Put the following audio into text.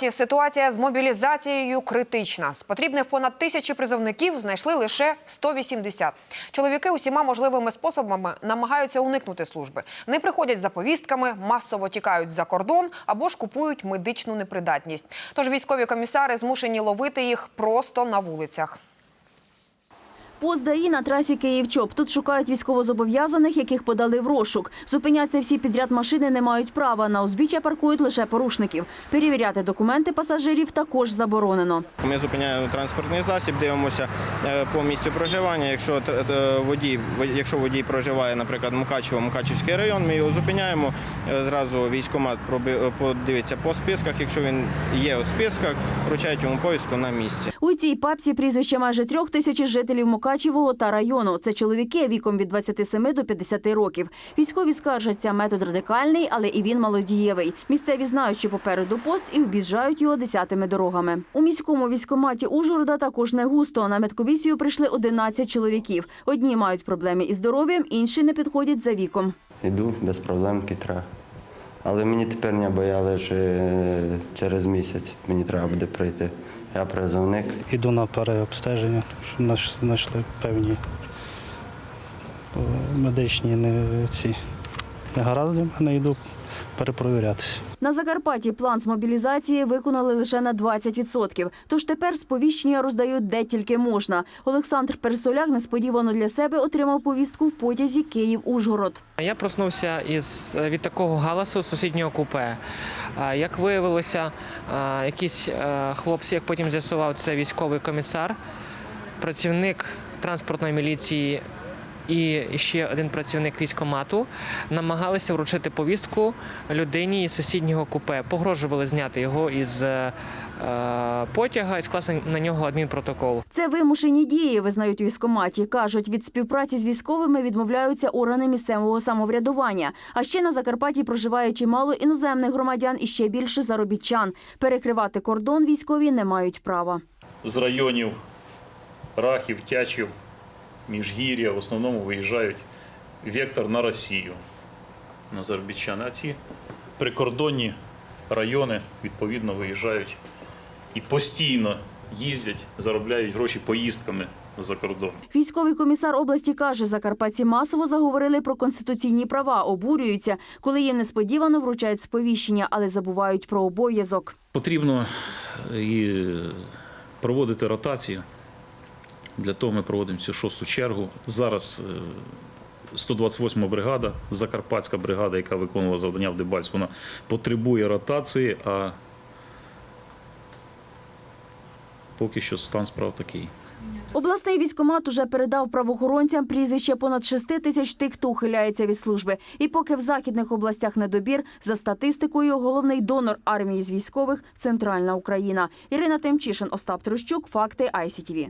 Закарпатті ситуація з мобілізацією критична. З потрібних понад тисячі призовників знайшли лише 180. Чоловіки усіма можливими способами намагаються уникнути служби. Не приходять за повістками, масово тікають за кордон або ж купують медичну непридатність. Тож військові комісари змушені ловити їх просто на вулицях. Пост ДАІ на трасі Київ-Чоп. Тут шукають військовозобов'язаних, яких подали в розшук. Зупиняти всі підряд машини не мають права. На узбіччя паркують лише порушників. Перевіряти документи пасажирів також заборонено. Ми зупиняємо транспортний засіб, дивимося е, по місцю проживання. Якщо тр- е, водій, якщо водій проживає, наприклад, Мукачево, Мукачевський район, ми його зупиняємо. Е, Зразу е, подивиться по списках. Якщо він є у списках, вручають йому повістку на місці. У цій папці прізвище майже трьох тисяч жителів Мукачевого та району. Це чоловіки віком від 27 до 50 років. Військові скаржаться, метод радикальний, але і він малодієвий. Місцеві знають, що попереду пост і об'їжджають його десятими дорогами. У міському військкоматі Ужгорода також не густо. На медкомісію прийшли 11 чоловіків. Одні мають проблеми із здоров'ям, інші не підходять за віком. Йду без проблем кітра. Але мені тепер не бояли, що е, через місяць мені треба буде прийти. Я призовник. Іду на переобстеження, що знайшли певні е, медичні ці негаразди. мене йду перепровірятися. На Закарпатті план з мобілізації виконали лише на 20%. Тож тепер сповіщення роздають де тільки можна. Олександр Пересоляк несподівано для себе отримав повістку в потязі Київ-Ужгород. Я проснувся із від такого галасу сусіднього купе. Як виявилося, якісь хлопці, як потім з'ясував, це військовий комісар, працівник транспортної міліції і ще один працівник військкомату намагалися вручити повістку людині із сусіднього купе. Погрожували зняти його із е, потяга і скласти на нього адмінпротокол. Це вимушені дії, визнають у військкоматі. Кажуть, від співпраці з військовими відмовляються органи місцевого самоврядування. А ще на Закарпатті проживає чимало іноземних громадян і ще більше заробітчан. Перекривати кордон військові не мають права. з районів Рахів, Тячів, Міжгір'я в основному виїжджають вектор на Росію, на Азербайджан. А ці прикордонні райони відповідно виїжджають і постійно їздять, заробляють гроші поїздками за кордон. Військовий комісар області каже, закарпатці масово заговорили про конституційні права, обурюються, коли їм несподівано вручають сповіщення, але забувають про обов'язок. Потрібно е, і проводити ротацію. Для того ми проводимо цю шосту чергу. Зараз е, 128 бригада, Закарпатська бригада, яка виконувала завдання в Дебальську, вона потребує ротації, а поки що стан справ такий. Обласний військкомат уже передав правоохоронцям прізвище понад 6 тисяч тих, хто ухиляється від служби. І поки в західних областях недобір, за статистикою, головний донор армії з військових – центральна Україна. Ірина Темчишин, Остап Трощук, Факти ICTV.